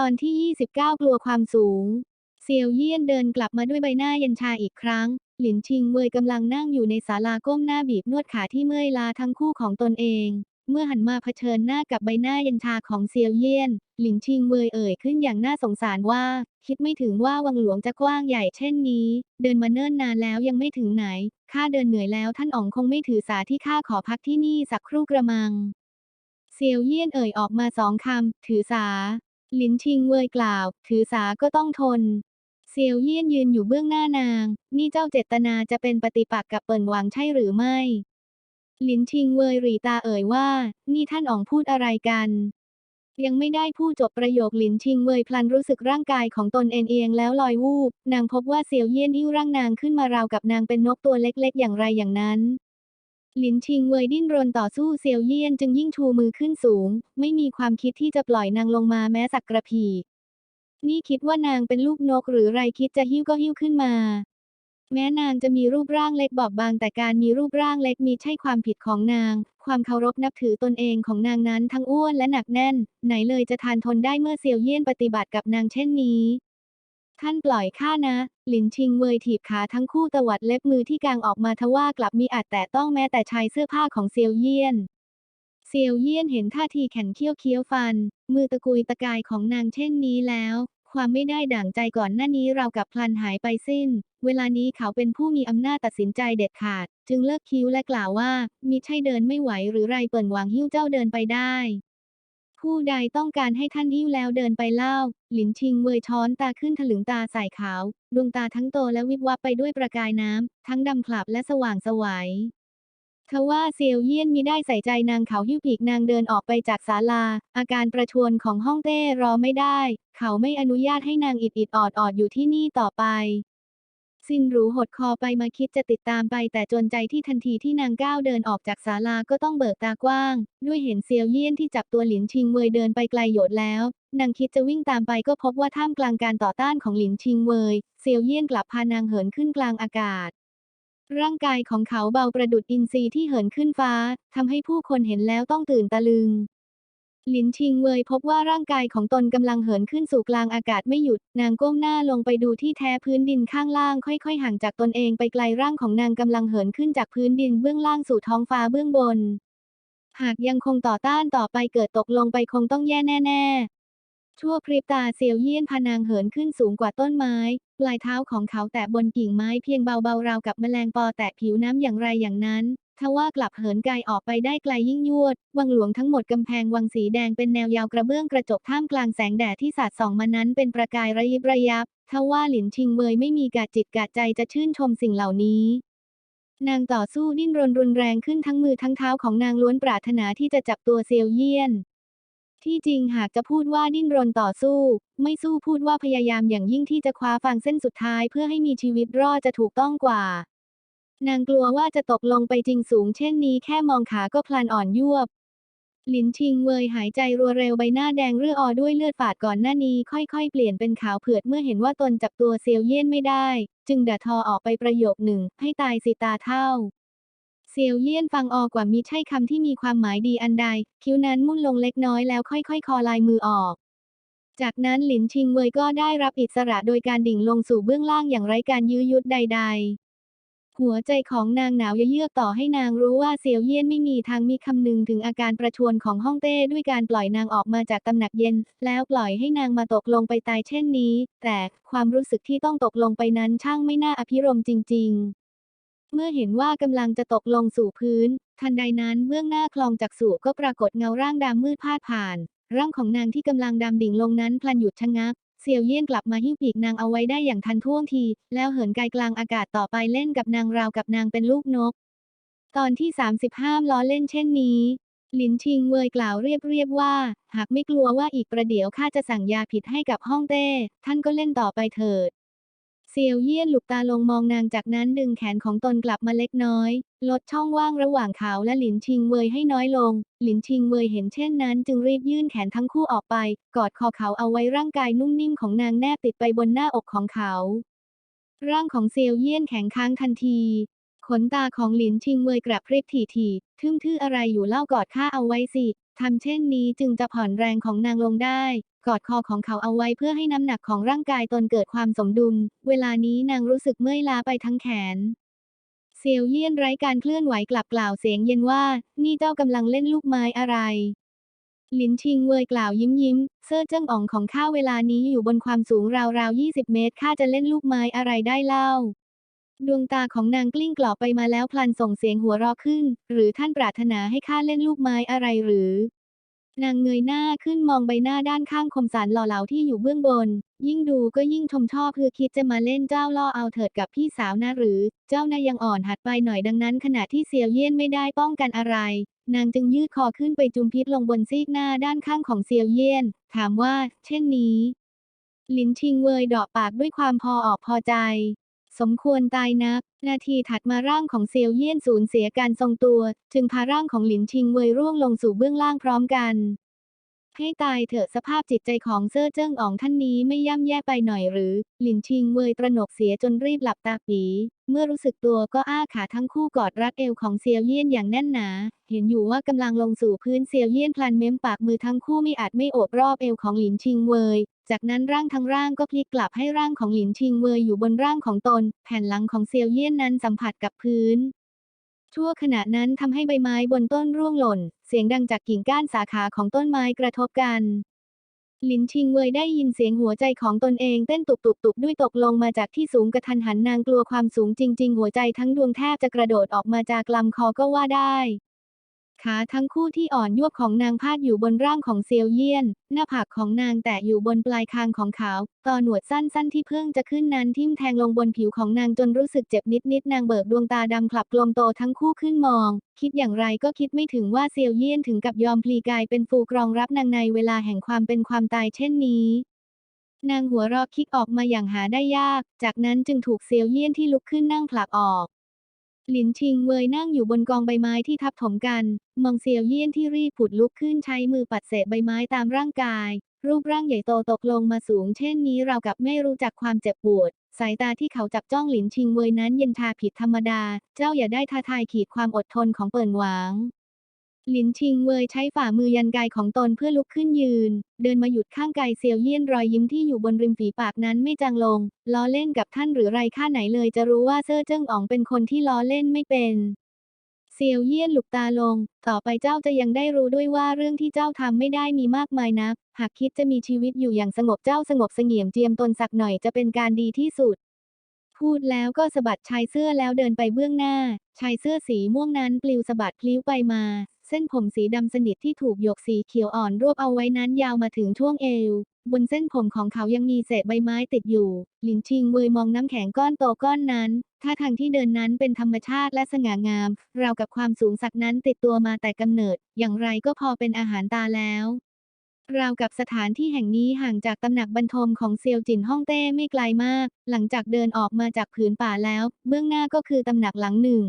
ตอนที่ 29 กลัวความสูง เซียวเยี่ยนเดินกลับมาด้วยใบหน้าเย็นชาอีกครั้ง หลินชิงเวยกำลังนั่งอยู่ในศาลาก้มหน้าบีบนวดขาที่เมื่อยล้าทั้งคู่ของตนเอง เมื่อหันมาเผชิญหน้ากับใบหน้าเย็นชาของเซียวเยี่ยน หลินชิงเวยเอ่ยขึ้นอย่างน่าสงสารว่า คิดไม่ถึงว่าวังหลวงจะกว้างใหญ่เช่นนี้ เดินมาเนิ่นนานแล้วยังไม่ถึงไหน ข้าเดินเหนื่อยแล้วท่านอ๋องคงไม่ถือสาที่ข้าขอพักที่นี่สักครู่กระมังเซียวเยี่ยนเอ่ยออกมาสองคำ ถือสา หลินชิงเวยกล่าว ถือสาก็ต้องทน เซียวเยี่ยนยืนอยู่เบื้องหน้านาง นี่เจ้าเจตนาจะเป็นปฏิปักษ์กับเปิ่นหวังใช่หรือไม่ หลินชิงเวยรีตาเอ่ยว่า นี่ท่านอ๋องพูดอะไรกันยังไม่ได้พูดจบประโยคหลินชิงเวยพลันรู้สึกร่างกายของตนเอ็นเอียงแล้วลอยวูบ นางพบว่าเซียวเยี่ยนหิ้วร่างนางขึ้นมาราวกับนางเป็นนกตัวเล็กๆ อย่างไรอย่างนั้น หลินชิงเวยดิ้นรนต่อสู้เซียวเยี่ยนจึงยิ่งชูมือขึ้นสูง ไม่มีความคิดที่จะปล่อยนางลงมาแม้สักกระพีนี่คิดว่านางเป็นลูกนกหรือไรคิดจะหิ้วก็หิ้วขึ้นมา แม้นางจะมีรูปร่างเล็กบอบบางแต่การมีรูปร่างเล็กมีใช่ความผิดของนาง ความเคารพนับถือตนเองของนางนั้นทั้งอ้วนและหนักแน่น ไหนเลยจะทานทนได้เมื่อเซียวเยี่ยนปฏิบัติกับนางเช่นนี้ ท่านปล่อยข้านะ หลินชิงเวยถีบขาทั้งคู่ตวัดเล็บมือที่กางออกมาทว่ากลับมีอาจแต่ต้องแม้แต่ชายเสื้อผ้าของเซียวเยี่ยน เซียวเยี่ยนเห็นท่าทีแข็งเคี้ยวเคี้ยวฟัน มือตะกุยตะกายของนางเช่นนี้แล้ว ความไม่ได้ดั่งใจก่อนหน้านี้เรากับพลันหายไปสิ้น เวลานี้เขาเป็นผู้มีอำนาจตัดสินใจเด็ดขาด จึงเลิกคิ้วและกล่าวว่ามิใช่เดินไม่ไหวหรือไรเปิ่นหวังหิ้วเจ้าเดินไปได้ ผู้ใดต้องการให้ท่านหิ้วแล้วเดินไปเล่า หลินชิงเวยช้อนตาขึ้นถลึงตาใสขาว ดวงตาทั้งโตและวิบวับไปด้วยประกายน้ำ ทั้งดำขลับและสว่างสวัยทว่าเซียวเยี่ยนมิได้ใส่ใจนางเขาหิ้วปีกนางเดินออกไปจากศาลา อาการประชวนของห้องเต้รอไม่ได้ เขาไม่อนุญาตให้นางอิดอิดออดออดอยู่ที่นี่ต่อไป ซินหรูหดคอไปมาคิดจะติดตามไปแต่จนใจที่ทันทีที่นางก้าวเดินออกจากศาลาก็ต้องเบิกตากว้าง ด้วยเห็นเซียวเยี่ยนที่จับตัวหลินชิงเวยเดินไปไกลโหยดแล้ว นางคิดจะวิ่งตามไปก็พบว่าท่ามกลางการต่อต้านของหลินชิงเวยเซียวเยี่ยนกลับพานางเหินขึ้นกลางอากาศ ร่างกายของเขาเบาประดุดอินทรีที่เหินขึ้นฟ้าทำให้ผู้คนเห็นแล้วต้องตื่นตะลึง หลินชิงเวยพบว่าร่างกายของตนกำลังเหินขึ้นสู่กลางอากาศไม่หยุด นางก้มหน้าลงไปดูที่แท้พื้นดินข้างล่าง ค่อยๆ ห่างจากตนเองไปไกลร่างของนางกำลังเหินขึ้นจากพื้นดินเบื้องล่างสู่ท้องฟ้าเบื้องบน หากยังคงต่อต้านต่อไปเกิดตกลงไปคงต้องแย่แน่ๆ ชั่วพริบตาเซียวเยี่ยนพานางเหินขึ้นสูงกว่าต้นไม้ ปลายเท้าของเขาแตะบนกิ่งไม้เพียงเบาๆราวกับแมลงปอแตะผิวน้ำอย่างไรอย่างนั้น ทว่ากลับเหินไกลออกไปได้ไกลยิ่งยวด วังหลวงทั้งหมดกำแพงวังสีแดงเป็นแนวยาวกระเบื้องกระจกท่ามกลางแสงแดดที่สาดส่องมานั้นเป็นประกายระยิบระยับทว่าหลินชิงเวยไม่มีกาจิตกาใจจะชื่นชมสิ่งเหล่านี้นางต่อสู้ดิ้นรนรุนแรงขึ้นทั้งมือทั้งเท้าของนางล้วนปรารถนาที่จะจับตัวเซียวเยี่ยน ที่จริงหากจะพูดว่าดิ้นรนต่อสู้ ไม่สู้พูดว่าพยายามอย่างยิ่งที่จะคว้าฟางเส้นสุดท้ายเพื่อให้มีชีวิตรอดจะถูกต้องกว่า นางกลัวว่าจะตกลงไปจริงสูงเช่นนี้แค่มองขาก็พลันอ่อนยวบ หลินชิงเวยหายใจรัวเร็วใบหน้าแดงเรื่ออด้วยเลือดฝาดก่อนหน้านี้ค่อยๆ เปลี่ยนเป็นขาวเผือดเมื่อเห็นว่าตนจับตัวเซียวเยี่ยนไม่ได้ จึงด่าทอออกไปประโยคหนึ่ง ให้ตายสิตาเท่าเซียวเยี่ยนฟังออกกว่ามิใช่คำที่มีความหมายดีอันใด คิ้วนั้นมุ่นลงเล็กน้อยแล้วค่อยๆ คอลายมือออก จากนั้นหลินชิงเวยก็ได้รับอิสระโดยการดิ่งลงสู่เบื้องล่างอย่างไร้การยื้อยุดใดๆ หัวใจของนางหนาวเยือกต่อให้นางรู้ว่าเซียวเยี่ยนไม่มีทางมีคำนึงถึงอาการประชวนของฮ่องเต้ด้วยการปล่อยนางออกมาจากตำหนักเย็น แล้วปล่อยให้นางมาตกลงไปตายเช่นนี้ แต่ความรู้สึกที่ต้องตกลงไปนั้นช่างไม่น่าอภิรมจริง ๆเมื่อเห็นว่ากำลังจะตกลงสู่พื้น ทันใดนั้นเบื้องหน้าคลองจักษุก็ปรากฏเงาร่างดำมืดพาดผ่าน ร่างของนางที่กำลังดำดิ่งลงนั้นพลันหยุดชะงัก เซียวเยี่ยงกลับมาหิ้วปีกนางเอาไว้ได้อย่างทันท่วงที แล้วเหินไกลกลางอากาศต่อไปเล่นกับนางราวกับนางเป็นลูกนก ตอนที่30ห้ามล้อเล่นเช่นนี้หลินชิงเวยกล่าวเรียบๆว่า หากไม่กลัวว่าอีกประเดี๋ยวข้าจะสั่งยาผิดให้กับห้องเต้ ท่านก็เล่นต่อไปเถิด เซียวเยี่ยนหลุกตาลงมองนางจากนั้นดึงแขนของตนกลับมาเล็กน้อย ลดช่องว่างระหว่างเขาและหลินชิงเวยให้น้อยลง หลินชิงเวยเห็นเช่นนั้นจึงรีบยื่นแขนทั้งคู่ออกไป กอดคอเขาเอาไว้ร่างกายนุ่มนิ่มของนางแนบติดไปบนหน้าอกของเขา ร่างของเซียวเยี่ยนแข็งค้างทันที ขนตาของหลินชิงเวยกระพริบถี่ๆทึ่งทื่ออะไรอยู่เล่ากอดข้าเอาไว้สิ ทำเช่นนี้จึงจะผ่อนแรงของนางลงได้ กอดคอของเขาเอาไว้เพื่อให้น้ำหนักของร่างกายตนเกิดความสมดุล เวลานี้นางรู้สึกเมื่อยล้าไปทั้งแขนเซียวเยี่ยนไร้การเคลื่อนไหวกลับกล่าวเสียงเย็นว่า นี่เจ้ากำลังเล่นลูกไม้อะไรหลินชิงเวยกล่าวยิ้มยิ้ม เซ่อเจิ้งอ่องของข้าเวลานี้อยู่บนความสูงราวๆ 20 เมตรข้าจะเล่นลูกไม้อะไรได้เล่า ดวงตาของนางกลิ้งกล่อไปมาแล้วพลันส่งเสียงหัวเราะขึ้น หรือท่านปรารถนาให้ข้าเล่นลูกไม้อะไรหรือ นางเงยหน้าขึ้นมองใบหน้าด้านข้างคมสันหล่อเหลาที่อยู่เบื้องบน ยิ่งดูก็ยิ่งชมชอบคือคิดจะมาเล่นเจ้าล่อเอาเถิดกับพี่สาวนะหรือ เจ้านายยังอ่อนหัดไปหน่อยดังนั้น ขณะที่เซียวเยี่ยนไม่ได้ป้องกันอะไร นางจึงยืดคอขึ้นไปจุมพิษลงบนซีกหน้าด้านข้างของเซียวเยี่ยน ถามว่า เช่นนี้ ลินชิงเวยดาะปากด้วยความพอออกพอใจ สมควรตายนัก นาทีถัดมาร่างของเซียวเยี่ยนสูญเสียการทรงตัว จึงพาร่างของหลินชิงเวยร่วงลงสู่เบื้องล่างพร้อมกัน ให้ตายเถอะสภาพจิตใจของเซอร์เจิ้งอ๋องท่านนี้ไม่ย่ำแย่ไปหน่อยหรือ หลินชิงเวยตระหนกเสียจนรีบหลับตาปีเมื่อรู้สึกตัวก็อ้าขาทั้งคู่กอดรัดเอวของเซียวเยี่ยนอย่างแน่นหนา เห็นอยู่ว่ากำลังลงสู่พื้นเซียวเยี่ยนพลันเม้มปากมือทั้งคู่ไม่อาจไม่โอบรอบเอวของหลินชิงเวย จากนั้นร่างทั้งร่างก็พลิกกลับให้ร่างของหลินชิงเวยอยู่บนร่างของตน แผ่นหลังของเซียวเยี่ยนนั้นสัมผัสกับพื้น ชั่วขณะนั้นทำให้ใบไม้บนต้นร่วงหล่น เสียงดังจากกิ่งก้านสาขาของต้นไม้กระทบกันหลินชิงเวยได้ยินเสียงหัวใจของตนเองเต้นตุบตุบตุบด้วยตกลงมาจากที่สูงกระทันหันนางกลัวความสูงจริง ๆ หัวใจทั้งดวงแทบจะกระโดดออกมาจากลำคอก็ว่าได้ ขาทั้งคู่ที่อ่อนยวบของนางพาดอยู่บนร่างของเซียวเยี่ยน หน้าผากของนางแตะอยู่บนปลายคางของเขาต่อหนวดสั้นๆที่เพิ่งจะขึ้นนั้นทิ่มแทงลงบนผิวของนางจนรู้สึกเจ็บนิดๆนางเบิกดวงตาดำคลับกลมโตทั้งคู่ขึ้นมอง คิดอย่างไรก็คิดไม่ถึงว่าเซียวเยี่ยนถึงกับยอมพลีกายเป็นฟูกรองรับนางในเวลาแห่งความเป็นความตายเช่นนี้นางหัวเราะคิกออกมาอย่างหาได้ยาก จากนั้นจึงถูกเซียวเยี่ยนที่ลุกขึ้นนั่งผลักออก หลินชิงเวยนั่งอยู่บนกองใบไม้ที่ทับถมกัน มองเซียวเยี่ยนที่รีบผุดลุกขึ้นใช้มือปัดเศษใบไม้ตามร่างกาย รูปร่างใหญ่โตตกลงมาสูงเช่นนี้เรากับไม่รู้จักความเจ็บปวด สายตาที่เขาจับจ้องหลินชิงเวยนั้นเย็นชาผิดธรรมดา เจ้าอย่าได้ท้าทายขีดความอดทนของเปิ่นหวาง หลินชิงเวยใช้ฝ่ามือยันกายของตนเพื่อลุกขึ้นยืน เดินมาหยุดข้างกายเซียวเยี่ยนรอยยิ้มที่อยู่บนริมฝีปากนั้นไม่จางลง ล้อเล่นกับท่านหรือไรค่าไหนเลยจะรู้ว่าเซ่อเจิ้งอ๋องเป็นคนที่ล้อเล่นไม่เป็น เซียวเยี่ยนหลุกตาลง ต่อไปเจ้าจะยังได้รู้ด้วยว่าเรื่องที่เจ้าทำไม่ได้มีมากมายนัก หากคิดจะมีชีวิตอยู่อย่างสงบเจ้าสงบเสงี่ยมเจียมตนสักหน่อยจะเป็นการดีที่สุดพูดแล้วก็สะบัดชายเสื้อแล้วเดินไปเบื้องหน้า ชายเสื้อสีม่วงนั้นปลิวสะบัดพลิ้วไปมา เส้นผมสีดำสนิทที่ถูกหยกสีเขียวอ่อนรวบเอาไว้นั้นยาวมาถึงช่วงเอว บนเส้นผมของเขายังมีเศษใบไม้ติดอยู่ หลินชิงเวยมองน้ำแข็งก้อนโตก้อนนั้น ท่าทางที่เดินนั้นเป็นธรรมชาติและสง่างาม ราวกับความสูงสักนั้นติดตัวมาแต่กำเนิด อย่างไรก็พอเป็นอาหารตาแล้วราวกับสถานที่แห่งนี้ห่างจากตำหนักบรรทมของเซียวจินฮ่องเต้ไม่ไกลมาก หลังจากเดินออกมาจากผืนป่าแล้ว เบื้องหน้าก็คือตำหนักหลังหนึ่ง